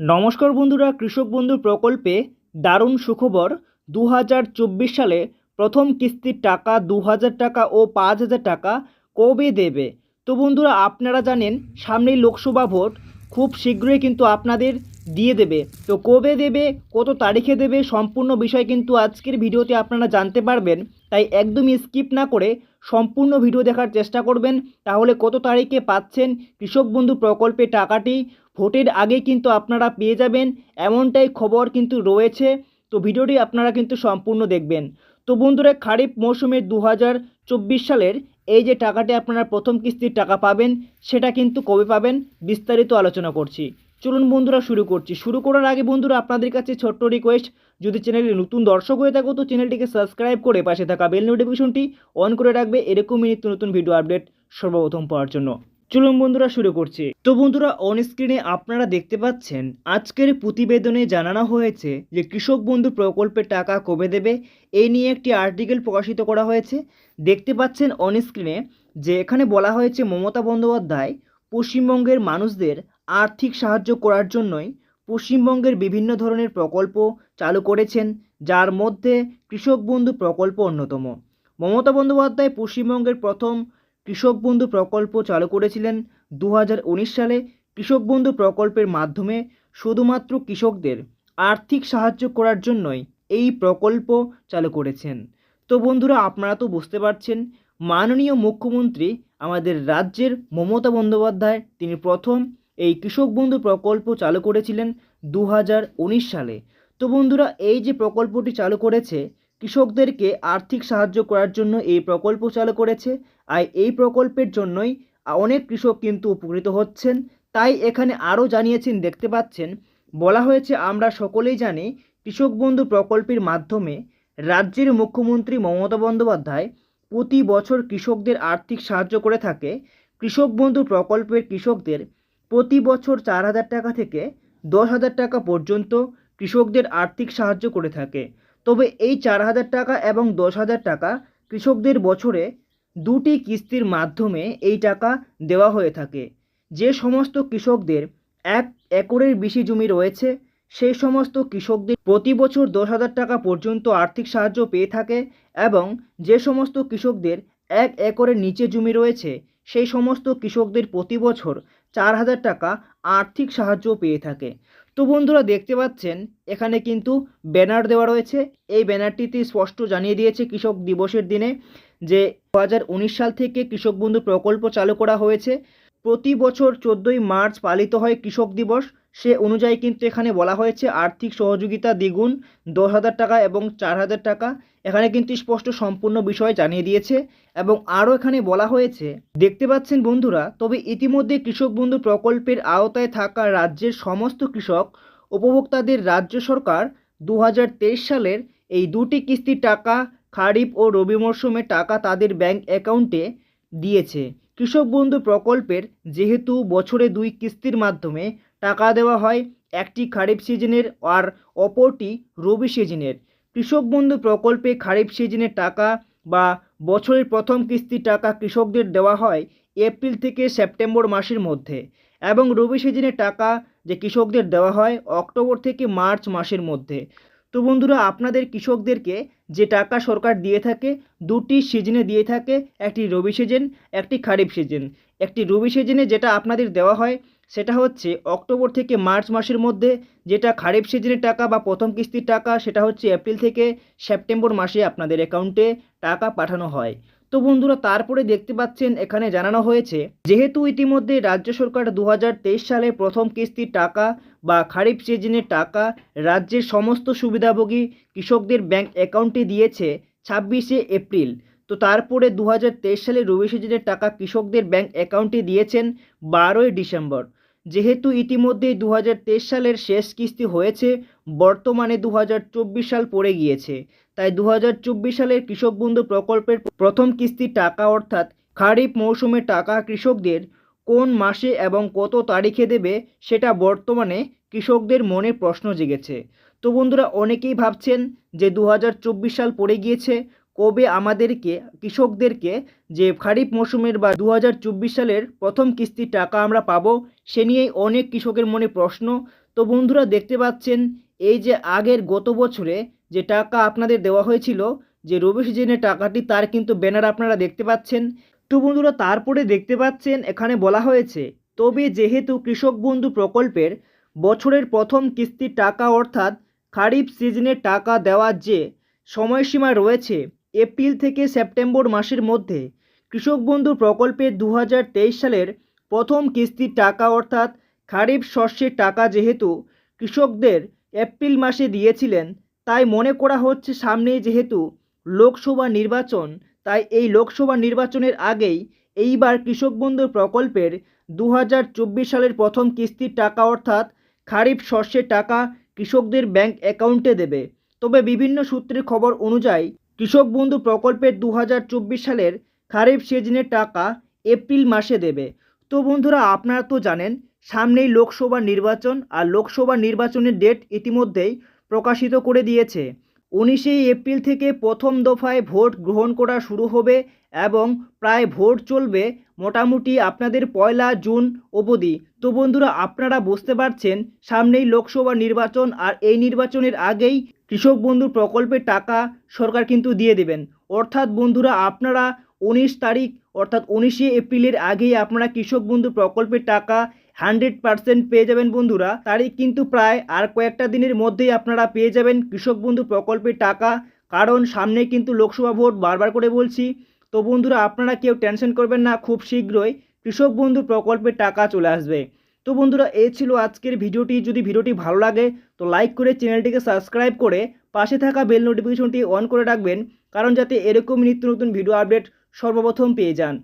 নমস্কার বন্ধুরা, কৃষক বন্ধু প্রকল্পে দারুণ সুখবর। দু হাজার চব্বিশ সালে প্রথম কিস্তির টাকা দু হাজার টাকা ও পাঁচ হাজার টাকা কবে দেবে? তো বন্ধুরা, আপনারা জানেন, সামনেই লোকসভা ভোট। খুব শীঘ্রই কিন্তু আপনাদের দিয়ে দেবে। তো কবে দেবে, কত তারিখে দেবে, সম্পূর্ণ বিষয় কিন্তু আজকের ভিডিওতে আপনারা জানতে পারবেন। তাই একদমই স্কিপ না করে সম্পূর্ণ ভিডিও দেখার চেষ্টা করবেন। তাহলে কত তারিখে পাচ্ছেন কৃষক বন্ধু প্রকল্পে টাকাটি? ভোটের আগে কিন্তু আপনারা পেয়ে যাবেন, এমনটাই খবর কিন্তু রয়েছে। তো ভিডিওটি আপনারা কিন্তু সম্পূর্ণ দেখবেন। তো বন্ধুরা, খারিফ মৌসুমের দু সালের এই যে টাকাটি আপনারা প্রথম কিস্তির টাকা পাবেন, সেটা কিন্তু কবে পাবেন? বিস্তারিত আলোচনা করছি। চলুন বন্ধুরা শুরু করছি। শুরু করার আগে বন্ধুরা, আপনাদের কাছে ছোট্ট রিকোয়েস্ট যদি চ্যানেলে নতুন দর্শক হয়ে থাকো, তো চ্যানেলটিকে সাবস্ক্রাইব করে পাশে থাকা বেল নোটিফিকেশনটি অন করে রাখবে। এরকমই নিত্য নতুন ভিডিও আপডেট সর্বপ্রথম পাওয়ার জন্য। চলুন বন্ধুরা, শুরু করছি। তো বন্ধুরা অন স্ক্রিনে আপনারা দেখতে পাচ্ছেন, আজকের প্রতিবেদনে জানানো হয়েছে যে কৃষক বন্ধু প্রকল্পের টাকা কবে দেবে? এই নিয়ে একটি আর্টিকেল প্রকাশিত করা হয়েছে। দেখতে পাচ্ছেন অন স্ক্রিনে যে এখানে বলা হয়েছে মমতা বন্দ্যোপাধ্যায় পশ্চিমবঙ্গের মানুষদের আর্থিক সাহায্য করার জন্যই পশ্চিমবঙ্গের বিভিন্ন ধরনের প্রকল্প চালু করেছেন, যার মধ্যে কৃষক বন্ধু প্রকল্প অন্যতম। মমতা বন্দ্যোপাধ্যায় পশ্চিমবঙ্গের প্রথম কৃষক বন্ধু প্রকল্প চালু করেছিলেন দু হাজার উনিশ সালে। কৃষক বন্ধু প্রকল্পের মাধ্যমে শুধুমাত্র কৃষকদের আর্থিক সাহায্য করার জন্যই এই প্রকল্প চালু করেছেন। তো বন্ধুরা, আপনারা তো বুঝতে পারছেন, মাননীয় মুখ্যমন্ত্রী আমাদের রাজ্যের মমতা বন্দ্যোপাধ্যায়, তিনি প্রথম এই কৃষক বন্ধু প্রকল্প চালু করেছিলেন দু হাজার উনিশ সালে। তো বন্ধুরা, এই যে প্রকল্পটি চালু করেছে, কৃষকদেরকে আর্থিক সাহায্য করার জন্য এই প্রকল্প চালু করেছে আর এই প্রকল্পের জন্যই অনেক কৃষক কিন্তু উপকৃত হচ্ছেন। তাই এখানে আরও জানিয়েছেন, দেখতে পাচ্ছেন, বলা হয়েছে, আমরা সকলেই জানি কৃষক বন্ধু প্রকল্পের মাধ্যমে রাজ্যের মুখ্যমন্ত্রী মমতা বন্দ্যোপাধ্যায় প্রতি বছর কৃষকদের আর্থিক সাহায্য করে থাকে। কৃষক বন্ধু প্রকল্পের কৃষকদের প্রতি বছর চার হাজার টাকা থেকে দশ হাজার টাকা পর্যন্ত কৃষকদের আর্থিক সাহায্য করে থাকে। তবে এই চার হাজার টাকা এবং দশ হাজার টাকা কৃষকদের বছরে দুটি কিস্তির মাধ্যমে এই টাকা দেওয়া হয়ে থাকে। যে সমস্ত কৃষকদের এক একরের বেশি জমি রয়েছে, সেই সমস্ত কৃষকদের প্রতি বছর দশ হাজার টাকা পর্যন্ত আর্থিক সাহায্য পেয়ে থাকে এবং যে সমস্ত কৃষকদের এক একরের নিচে জমি রয়েছে, সেই সমস্ত কৃষকদের প্রতি বছর চার হাজার টাকা আর্থিক সাহায্য পেয়ে থাকে। তো বন্ধুরা দেখতে পাচ্ছেন, এখানে কিন্তু ব্যানার দেওয়া রয়েছে। এই ব্যানারটিতে স্পষ্ট জানিয়ে দিয়েছে কৃষক দিবসের দিনে যে দু হাজার উনিশ সাল থেকে কৃষক বন্ধু প্রকল্প চালু করা হয়েছে। প্রতি বছর চোদ্দোই মার্চ পালিত হয় কৃষক দিবস। সে অনুযায়ী কিন্তু এখানে বলা হয়েছে, আর্থিক সহযোগিতা দ্বিগুণ, দশ হাজার টাকা এবং চার হাজার টাকা। এখানে কিন্তু স্পষ্ট সম্পূর্ণ বিষয় জানিয়ে দিয়েছে এবং আরও এখানে বলা হয়েছে, দেখতে পাচ্ছেন বন্ধুরা, তবে ইতিমধ্যে কৃষক বন্ধু প্রকল্পের আওতায় থাকা রাজ্যের সমস্ত কৃষক উপভোক্তাদের রাজ্য সরকার দু হাজার তেইশ সালের এই দুটি কিস্তির টাকা, খারিফ ও রবি মরশুমে টাকা তাদের ব্যাংক অ্যাকাউন্টে দিয়েছে। কৃষক বন্ধু প্রকল্পের যেহেতু বছরে দুই কিস্তির মাধ্যমে টাকা দেওয়া হয় একটি খারিফ সিজনের আর অপরটি রবি সিজনের। কৃষক বন্ধু প্রকল্পে খারিফ সিজনের টাকা বা বছরের প্রথম কিস্তির টাকা কৃষকদের দেওয়া হয় এপ্রিল থেকে সেপ্টেম্বর মাসের মধ্যে এবং রবি সিজনের টাকা যে কৃষকদের দেওয়া হয় অক্টোবর থেকে মার্চ মাসের মধ্যে। তো বন্ধুরা, আপনাদের কৃষকদেরকে যে টাকা সরকার দিয়ে থাকে, দুটি সিজনে দিয়ে থাকে, একটি রবি সিজন, একটি খারিফ সিজন। একটি রবি সিজনে যেটা আপনাদের দেওয়া হয় সেটা হচ্ছে অক্টোবর থেকে মার্চ মাসের মধ্যে যেটা খারিফ সিজনের টাকা বা প্রথম কিস্তির টাকা, সেটা হচ্ছে এপ্রিল থেকে সেপ্টেম্বর মাসে আপনাদের অ্যাকাউন্টে টাকা পাঠানো হয়। তো বন্ধুরা, তারপরে দেখতে পাচ্ছেন, এখানে জানানো হয়েছে, যেহেতু ইতিমধ্যে রাজ্য সরকার দু হাজার তেইশ সালে প্রথম কিস্তির টাকা বা খারিফ সিজনের টাকা রাজ্যের সমস্ত সুবিধাভোগী কৃষকদের ব্যাংক অ্যাকাউন্টে দিয়েছে ছাব্বিশে এপ্রিল। তো তারপরে দু হাজার তেইশ সালে রবি সিজনের টাকা কৃষকদের ব্যাংক অ্যাকাউন্টে দিয়েছেন বারোই ডিসেম্বর। যেহেতু ইতিমধ্যে দু সালের শেষ কিস্তি হয়েছে, বর্তমানে দু হাজার চব্বিশ সাল পড়ে গিয়েছে। তাই দু হাজার চব্বিশ সালের কৃষক বন্ধু প্রকল্পের প্রথম কিস্তির টাকা অর্থাৎ খারিফ মৌসুমে টাকা কৃষকদের কোন মাসে এবং কত তারিখে দেবে, সেটা বর্তমানে কৃষকদের মনে প্রশ্ন জেগেছে। তো বন্ধুরা, অনেকেই ভাবছেন যে দু হাজার চব্বিশ সাল পড়ে গিয়েছে কবে আমাদেরকে, কৃষকদেরকে যে খারিফ মৌসুমের বা দু হাজার চব্বিশ সালের প্রথম কিস্তির টাকা আমরা পাবো, সে নিয়েই অনেক কৃষকের মনে প্রশ্ন। তো বন্ধুরা, দেখতে পাচ্ছেন, এই যে আগের গত বছরে যে টাকা আপনাদের দেওয়া হয়েছিল, যে রবি সিজনে টাকাটি, তার কিন্তু ব্যানার আপনারা দেখতে পাচ্ছেন। তো বন্ধুরা, তারপরে দেখতে পাচ্ছেন, এখানে বলা হয়েছে, তবে যেহেতু কৃষক বন্ধু প্রকল্পের বছরের প্রথম কিস্তির টাকা অর্থাৎ খারিফ সিজনের টাকা দেওয়ার যে সময়সীমা রয়েছে এপ্রিল থেকে সেপ্টেম্বর মাসের মধ্যে কৃষক বন্ধু প্রকল্পের দু সালের প্রথম কিস্তির টাকা অর্থাৎ খারিফ শস্যের টাকা যেহেতু কৃষকদের এপ্রিল মাসে দিয়েছিলেন, তাই মনে করা হচ্ছে সামনেই যেহেতু লোকসভা নির্বাচন, তাই এই লোকসভা নির্বাচনের আগেই এইবার কৃষক বন্ধু প্রকল্পের দু হাজার চব্বিশ সালের প্রথম কিস্তির টাকা অর্থাৎ খারিফ শস্যের টাকা কৃষকদের ব্যাংক অ্যাকাউন্টে দেবে। তবে বিভিন্ন সূত্রের খবর অনুযায়ী কৃষক বন্ধু প্রকল্পের দু হাজার চব্বিশ সালের খারিফ সিজনের টাকা এপ্রিল মাসে দেবে। তো বন্ধুরা, আপনারা তো জানেন, সামনেই লোকসভা নির্বাচন আর লোকসভা নির্বাচনের ডেট ইতিমধ্যেই প্রকাশিত করে দিয়েছে। উনিশে এপ্রিল থেকে প্রথম দফায় ভোট গ্রহণ করা শুরু হবে এবং প্রায় ভোট চলবে মোটামুটি আপনাদের পয়লা জুন অবধি। তো বন্ধুরা, আপনারা বুঝতে পারছেন, সামনেই লোকসভা নির্বাচন আর এই নির্বাচনের আগেই কৃষক বন্ধু প্রকল্পের টাকা সরকার কিন্তু দিয়ে দেবেন। অর্থাৎ বন্ধুরা, আপনারা উনিশ তারিখ, অর্থাৎ উনিশে এপ্রিলের আগেই আপনারা কৃষক বন্ধু প্রকল্পের টাকা হান্ড্রেড পার্সেন্ট পেয়ে যাবেন বন্ধুরা। তারিখ কিন্তু প্রায় আর কয়েকটা দিনের মধ্যেই আপনারা পেয়ে যাবেন কৃষক বন্ধু প্রকল্পের টাকা। কারণ সামনে কিন্তু লোকসভা ভোট, বারবার করে বলছি। তো বন্ধুরা, আপনারা কেউ টেনশন করবেন না, খুব শীঘ্রই কৃষক বন্ধু প্রকল্পের টাকা চলে আসবে। তো বন্ধুরা এ ছিল আজকের ভিডিওটি। যদি ভিডিওটি ভালো লাগে, তো লাইক করে চ্যানেলটিকে সাবস্ক্রাইব করে পাশে থাকা বেল নোটিফিকেশনটি অন করে রাখবেন, কারণ যাতে এরকম নিত্য নতুন ভিডিও আপডেট সর্বপ্রথম পেয়ে যান।